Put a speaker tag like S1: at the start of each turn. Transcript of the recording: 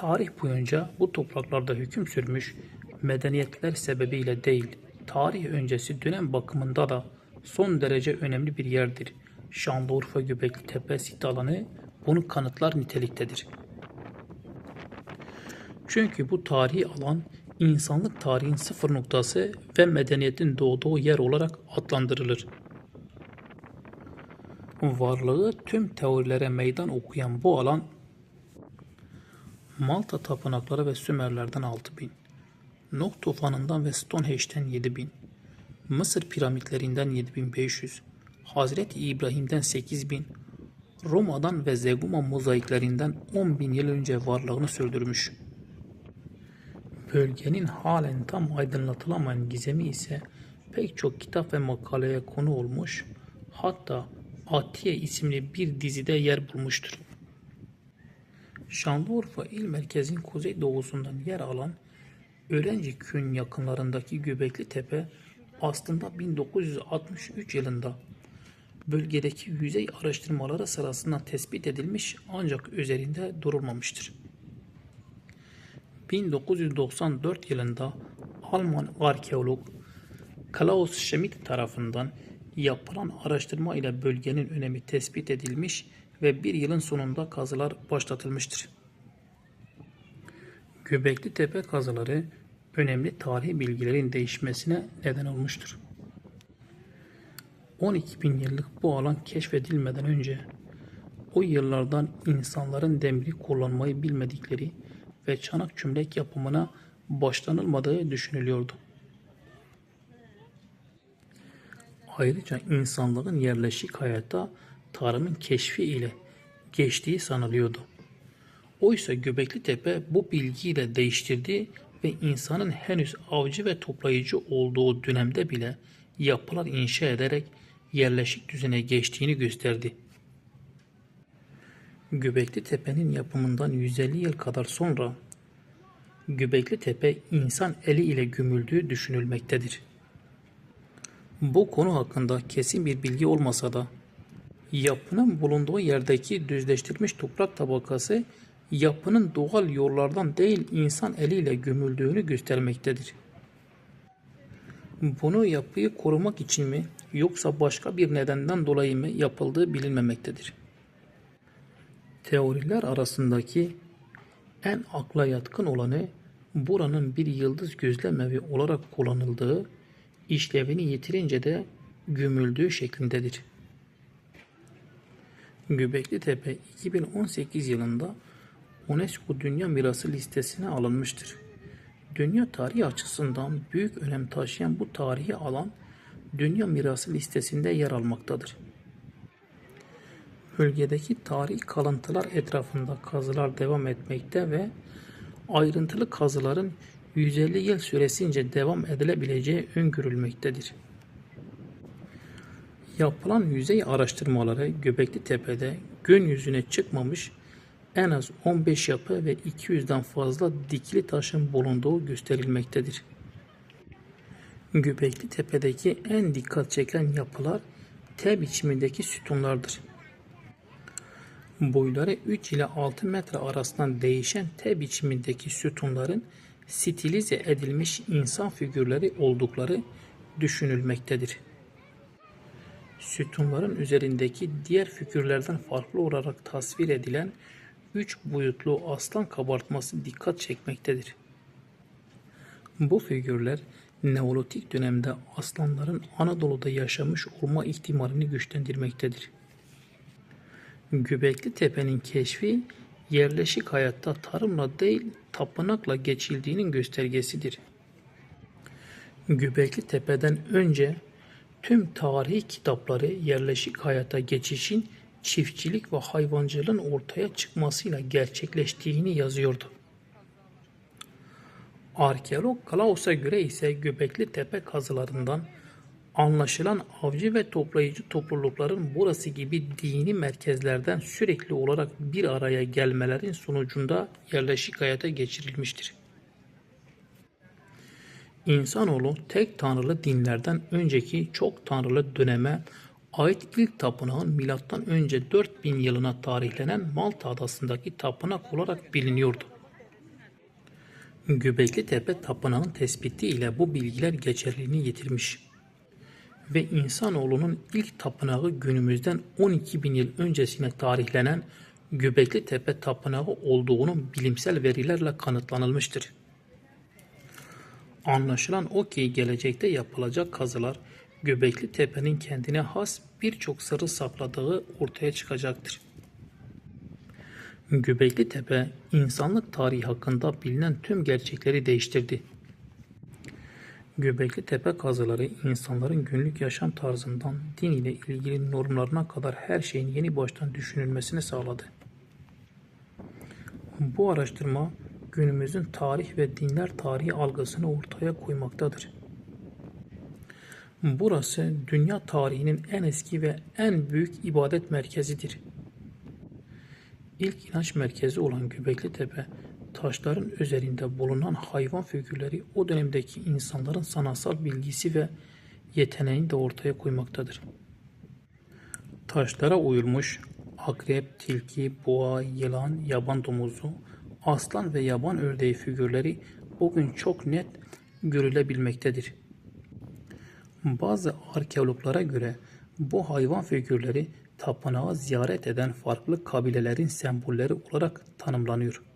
S1: Tarih boyunca bu topraklarda hüküm sürmüş medeniyetler sebebiyle değil, tarih öncesi dönem bakımında da son derece önemli bir yerdir. Şanlıurfa Göbekli Tepe sit alanı bunu kanıtlar niteliktedir. Çünkü bu tarihi alan insanlık tarihin sıfır noktası ve medeniyetin doğduğu yer olarak adlandırılır. Varlığı tüm teorilere meydan okuyan bu alan Malta tapınakları ve Sümerlerden 6000, Nuh tufanından ve Stonehenge'den 7000, Mısır piramitlerinden 7500, Hazreti İbrahim'den 8000, Roma'dan ve Zeguma mozaiklerinden 10.000 yıl önce varlığını sürdürmüş. Bölgenin halen tam aydınlatılamayan gizemi ise pek çok kitap ve makaleye konu olmuş, hatta Atiye isimli bir dizide yer bulmuştur. Şanlıurfa il merkezin kuzeydoğusundan yer alan Öğrenci Köyü'nün yakınlarındaki Göbekli Tepe aslında 1963 yılında bölgedeki yüzey araştırmaları sırasında tespit edilmiş ancak üzerinde durulmamıştır. 1994 yılında Alman arkeolog Klaus Schmidt tarafından yapılan araştırma ile bölgenin önemi tespit edilmiş ve bir yılın sonunda kazılar başlatılmıştır. Göbekli Tepe kazıları önemli tarihi bilgilerin değişmesine neden olmuştur. 12 bin yıllık bu alan keşfedilmeden önce o yıllardan insanların demiri kullanmayı bilmedikleri ve çanak çömlek yapımına başlanılmadığı düşünülüyordu. Ayrıca insanlığın yerleşik hayata tarımın keşfi ile geçtiği sanılıyordu. Oysa Göbekli Tepe bu bilgiyle değiştirdi ve insanın henüz avcı ve toplayıcı olduğu dönemde bile yapılar inşa ederek yerleşik düzene geçtiğini gösterdi. Göbekli Tepe'nin yapımından 150 yıl kadar sonra Göbekli Tepe insan eli ile gömüldüğü düşünülmektedir. Bu konu hakkında kesin bir bilgi olmasa da yapının bulunduğu yerdeki düzleştirilmiş toprak tabakası yapının doğal yollardan değil insan eliyle gömüldüğünü göstermektedir. Bunu yapıyı korumak için mi yoksa başka bir nedenden dolayı mı yapıldığı bilinmemektedir. Teoriler arasındaki en akla yatkın olanı buranın bir yıldız gözlemevi olarak kullanıldığı, işlevini yitirince de gömüldüğü şeklindedir. Göbekli Tepe 2018 yılında UNESCO Dünya Mirası listesine alınmıştır. Dünya tarihi açısından büyük önem taşıyan bu tarihi alan Dünya Mirası listesinde yer almaktadır. Bölgedeki tarihi kalıntılar etrafında kazılar devam etmekte ve ayrıntılı kazıların 150 yıl süresince devam edilebileceği öngörülmektedir. Yapılan yüzey araştırmaları Göbekli Tepe'de gün yüzüne çıkmamış en az 15 yapı ve 200'den fazla dikili taşın bulunduğu gösterilmektedir. Göbekli Tepe'deki en dikkat çeken yapılar T biçimindeki sütunlardır. Boyları 3 ile 6 metre arasında değişen T biçimindeki sütunların stilize edilmiş insan figürleri oldukları düşünülmektedir. Sütunların üzerindeki diğer figürlerden farklı olarak tasvir edilen üç boyutlu aslan kabartması dikkat çekmektedir. Bu figürler Neolitik dönemde aslanların Anadolu'da yaşamış olma ihtimalini güçlendirmektedir. Göbekli Tepe'nin keşfi yerleşik hayatta tarımla değil tapınakla geçildiğinin göstergesidir. Göbekli Tepe'den önce tüm tarihi kitapları yerleşik hayata geçişin çiftçilik ve hayvancılığın ortaya çıkmasıyla gerçekleştiğini yazıyordu. Arkeolog Klaus'a göre ise Göbekli Tepe kazılarından anlaşılan avcı ve toplayıcı toplulukların burası gibi dini merkezlerden sürekli olarak bir araya gelmelerin sonucunda yerleşik hayata geçirilmiştir. İnsanoğlu tek tanrılı dinlerden önceki çok tanrılı döneme ait ilk tapınağın milattan önce 4000 yılına tarihlenen Malta adasındaki tapınak olarak biliniyordu. Göbekli Tepe Tapınağı'nın tespiti ile bu bilgiler geçerliliğini yitirmiş ve insanoğlunun ilk tapınağı günümüzden 12 bin yıl öncesine tarihlenen Göbekli Tepe Tapınağı olduğunun bilimsel verilerle kanıtlanılmıştır. Anlaşılan o ki gelecekte yapılacak kazılar Göbekli Tepe'nin kendine has birçok sırrı sakladığı ortaya çıkacaktır. Göbekli Tepe, insanlık tarihi hakkında bilinen tüm gerçekleri değiştirdi. Göbekli Tepe kazıları insanların günlük yaşam tarzından din ile ilgili normlarına kadar her şeyin yeni baştan düşünülmesini sağladı. Bu araştırma günümüzün tarih ve dinler tarihi algısını ortaya koymaktadır. Burası dünya tarihinin en eski ve en büyük ibadet merkezidir. İlk inanç merkezi olan Göbekli Tepe, taşların üzerinde bulunan hayvan figürleri o dönemdeki insanların sanatsal bilgisi ve yeteneğini de ortaya koymaktadır. Taşlara uyulmuş akrep, tilki, boğa, yılan, yaban domuzu, aslan ve yaban ördeği figürleri bugün çok net görülebilmektedir. Bazı arkeologlara göre bu hayvan figürleri tapınağı ziyaret eden farklı kabilelerin sembolleri olarak tanımlanıyor.